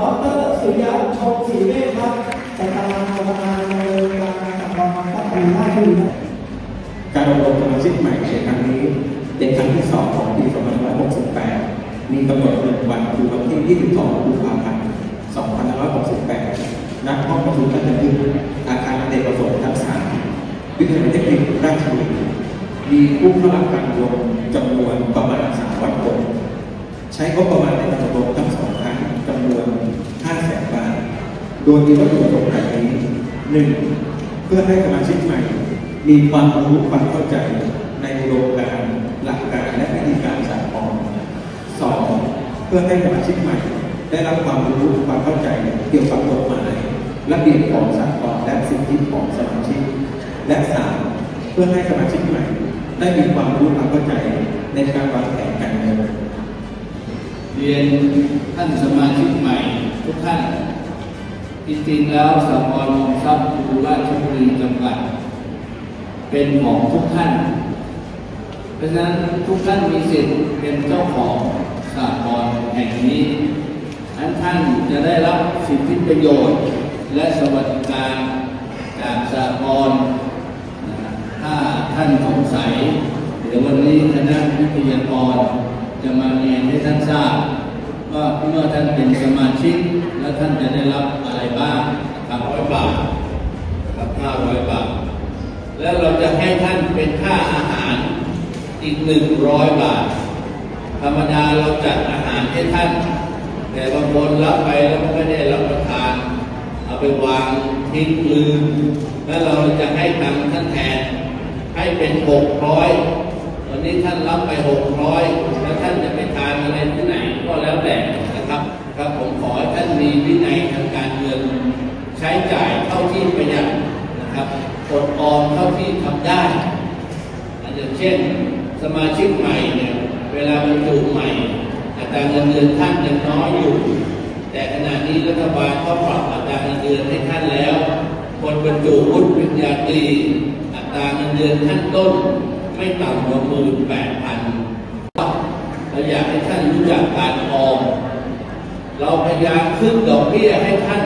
ดรสุริยะชมศรีเวชครับประธานกรรมการในการจัดการตั้งแต่หน้าที่นการอบรมสมาชิกใหม่ในครั้งนี้เป็นครั้งที่สองของปี2568 มีกำหนดเริ่มวันคือวันที่ 22กุมภาพันธ์ 2568 ณ ห้องประชุมรัฐพฤกษ์อาคารอเนกประสงค์ชั้นสามวิทยาลัยเทคนิคราชบุรีมีผู้เข้ารับการอบรมจำนวนประมาณ300คน ใช้งบประมาณในการอบรมทั้งสองครั้งจำนวน 5 แสนบาท โดยมีวัตถุประสงค์ดังนี้หนึ่งเพื่อให้สมาชิกใหม่ มีความรู้ความเข้าใจในอุดมการณ์หลักการและวิธีการสากลสองเพื่อให้สมาชิกใหม่ ได้รับความรู้ความเข้าใจเกี่ยวกับกฎหมายระเบียบของสากลและสิทธิของสมาชิก และสามเพื่อให้สมาชิกใหม่ ได้มีความรู้ความเข้าใจในการวางแผนการเงินเรียนท่านสมาชิกใหม่ทุกท่าน จริงๆแล้วสากลออมทรัพย์ภูราชบุรีจำกัด เป็นของทุกท่าน เพราะฉะนั้นทุกท่านมีสิทธิ์เป็นเจ้าของสากลแห่งนี้นั้นท่านจะได้รับสิทธิประโยชน์ และสวัสดิการจากสากลนถ้าท่านสงสัย เดี๋ยววันนี้คณะวิทยากรจะมาเรียนให้ท่านทราบ ว่าเมื่อท่านเป็นสมาชิกแล้วท่านจะได้รับอะไรบ้างครับร้อยบาทครับห้าร้อยบาท แล้วเราจะให้ท่านเป็นค่าอาหารอีกหนึ่งร้อยบาท ธรรมดาเราจัดอาหารให้ท่าน แต่บางคนรับไปแล้วไม่ได้รับประทาน เอาไปวางทิ้งลืม แล้วเราจะให้ตังท่านแทนให้เป็นหกร้อยวันนี้ท่านรับไปหกร้อย ช้จ่ายเท่าที่ประหยัดนะครับอดออมเท่าที่ทำได้อาจจะเช่นสมาชิกใหม่เนี่ยเวลาบรรจุใหม่อัตราเงินเดือนท่านยังน้อยอยู่ แต่ขณะนี้รัฐบาลก็ปรับอัตราเงินเดือนให้ท่านแล้ว คนบรรจุวุฒิปริญญาตรีอัตราเงินเดือนขั้นต้น ไม่ต่ำกว่าหมื่นแปดพันเราอยากให้ท่านรู้จักการออมเราพยายามขึ้นดอกเบี้ยให้ท่าน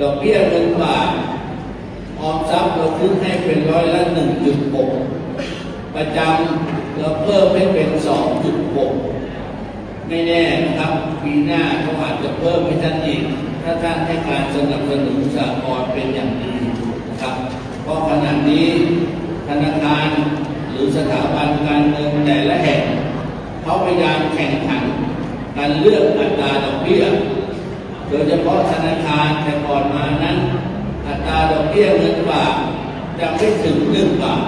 ดอกเบี้ยเงินบาท ออมทรัพย์เราขึ้นให้เป็นร้อยละหนึ่งจุดหกประจำเราเพิ่มให้เป็นสองจุดหกไม่แน่นะครับ ปีหน้าเขาอาจจะเพิ่มให้ท่านอีก ถ้าท่านให้การสนับสนุนสากลเป็นอย่างดีนะครับ เพราะขณะนี้ธนาคารหรือสถาบันการเงินแต่ละแห่งเขาพยายามแข่งขันการเลือกอัตราดอกเบี้ย โดยเฉพาะธนาคารแต่ก่อนมานั้น อัตราดอกเบี้ยเงินบาทจะไม่ถึงหนึ่งบาท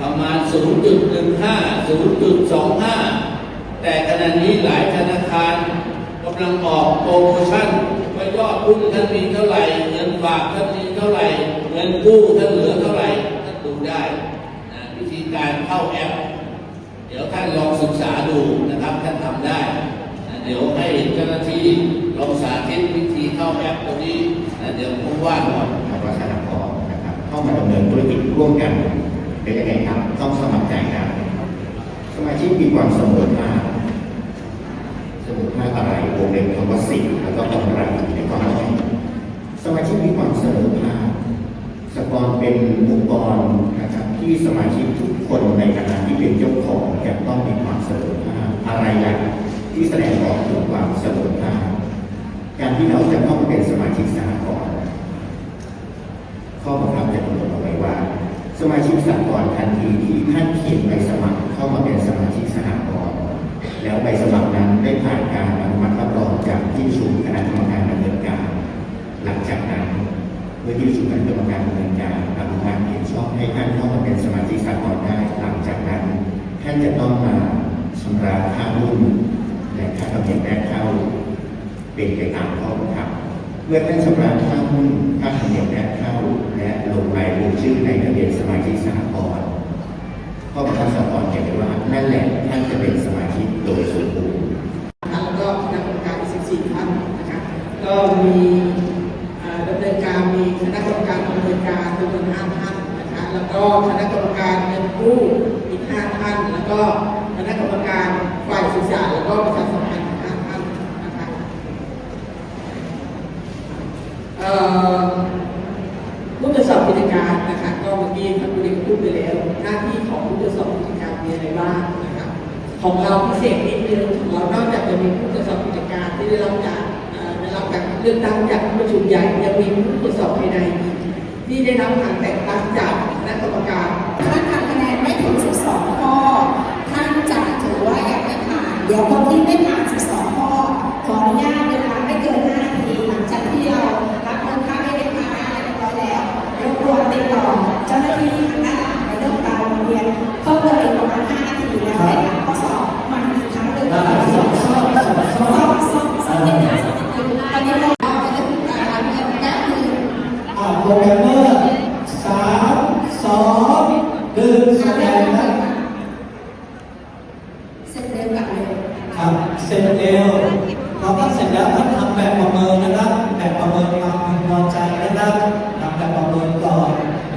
ประมาณ 0.15 0.25 แต่ขณะนี้หลายธนาคารกำลังออกโปรโมชั่นว่ายอดหุ้นท่านมีเท่าไหร่ เงินฝากท่านมีเท่าไหร่ เงินกู้ท่านเหลือเท่าไหร่ท่านดูได้นะวิธีการเข้าแอป เดี๋ยวท่านลองศึกษาดูนะครับ ท่านทำได้นะเดี๋ยวให้เจ้าหน้าที่ลองสาธิตวิธีเข้าแอปตัวนี้นะเดี๋ยวผมว่าก่อนกับวัฒนกรนะครับเข้ามาดำเนินธุรกิจร่วมกันเป็นยังไงครับต้องสมัครใจกันสมาชิกมีความเสมอภาคสมอภาคอะไรวงเล็บคำว่าสิทธิ์แล้วก็กำไรในความหมายสมาชิกมีความเสมอภาคสกรเป็นองค์กรนะครับที่สมาชิกทุกคนในขณะที่เป็นเจ้าของจะต้องมีความเสมอภาคอะไรอย่าง ที่แสดงออกถึงความเสมอภาคการที่เราจะเข้ามาเป็นสมาชิกสหกรณ์ข้อบังคับจะกำหนดเอาไว้ว่า สมาชิกสหกรณ์ทันทีที่ท่านเขียนใบสมัครเข้ามาเป็นสมาชิกสหกรณ์แล้วใบสมัครนั้นได้ผ่านการอนุมัติรับรองจากที่ประชุมคณะกรรมการดำเนินการ หลังจากนั้นเมื่อที่ประชุมคณะกรรมการดำเนินการอนุมัติเห็นชอบให้ท่านเข้ามาเป็นสมาชิกสหกรณ์ได้ หลังจากนั้นท่านจะต้องมาชำระค่าหุ้น และค่าธรรมเนียมแรกเข้าเป็นไปตามข้อบังคับเมื่อท่านชำระค่าหุ้นค่าธรรมเนียมแรกเข้าและลงรายลงชื่อในทะเบียนสมาชิกสหกรณ์ข้อบังคับสหกรณ์เขียนไว้ว่านั่นแหละท่านจะเป็นสมาชิกโดยสมบูรณ์แล้วก็คณะกรรมการ14ท่านนะคะก็มีดำเนินการมีคณะกรรมการดำเนินการจำนวน5ท่านนะคะแล้วก็คณะกรรมการเงินกู้อีก5ท่านแล้วก็คณะกรรมการฝ่ายสื่อสารแล้วก็ประชาสัมพันธ์อีก5ท่านนะคะ เอ่อ ผู้ตรวจสอบกิจการนะคะก็เมื่อกี้ท่านผู้บริพูดไปแล้ว หน้าที่ของผู้ตรวจสอบกิจการมีอะไรบ้างนะคะของเราพิเศษนิดนึงของเรานอกจากจะมีผู้ตรวจสอบกิจการที่ได้รับการได้รับการเลือกตั้งจากผู้ประชุมใหญ่ยังมีผู้ตรวจสอบภายในอีกที่ได้รับการแต่งตั้งจากคณะกรรมการถ้าทำคะแนนไม่ถึง 12 ข้อท่านจะถือว่ายังไม่ผ่านเดี๋ยวคนที่ไม่ผ่าน 12 ข้อขออนุญาต เจ้าหน้าที่ทางด้านหลังในเรื่องการโรงเรียนเพิ่มเติมอีกประมาณ5นาทีแล้วให้ถามข้อสอบมันอีกครั้งหนึ่งสอบสอบสอบสอบสอบสอบนิดหนึ่งสอบนิดหนึ่งตอนนี้เราเอาไปเรื่องการรับเงินคืออ่าโปรแกรมเมอร์สามสองหนึ่งแสดงนะเสร็จเร็วกับเร็วครับเซ็นเอลพอท่านเสร็จแล้วท่านทำแบบประเมินนะครับแบบประเมินความพึงพอใจนะครับทำแบบประเมินก่อน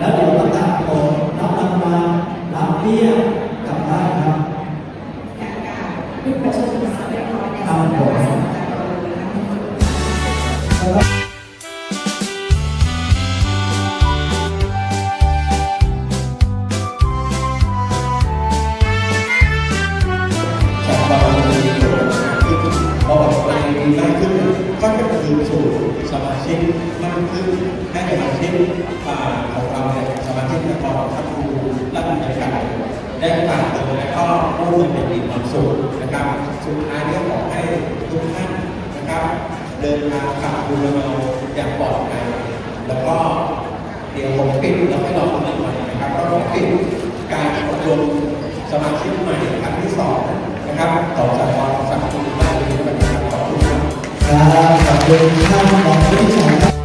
แล้วเดี๋ยวประกาศผลรับรางวัลรับเบี้ยกลับบ้านครับการการยุบประชุมสำเร็จร้อยนครับผมกงานตำรวจนะคะจากบางทีพอบอกว่ามีมากขึ้นก็จะคืนสู่ สมาชิกมากขึ้นให้สมาชิกอ่าของเราเนี่ยสมาชิกนครทัพภูและบรรยากาศได้ต่างกันและก็ผู้คนเป็นมีความสุขนะครับสุดท้ายก็ขอให้ทุกท่านนะครับ เดินทางกลับภูมิลำเนาอย่างปลอดภัยแล้วก็เดี๋ยวผมปิดแล้วให้เราทำใหม่นะครับก็ผมปิดการอบรมสมาชิกใหม่ครั้งที่สองนะครับต่อจากวันสัปดาห์หน้านี้นะครับขอบคุณครับ ครับขอบคุณท่ามออกไปที่สอง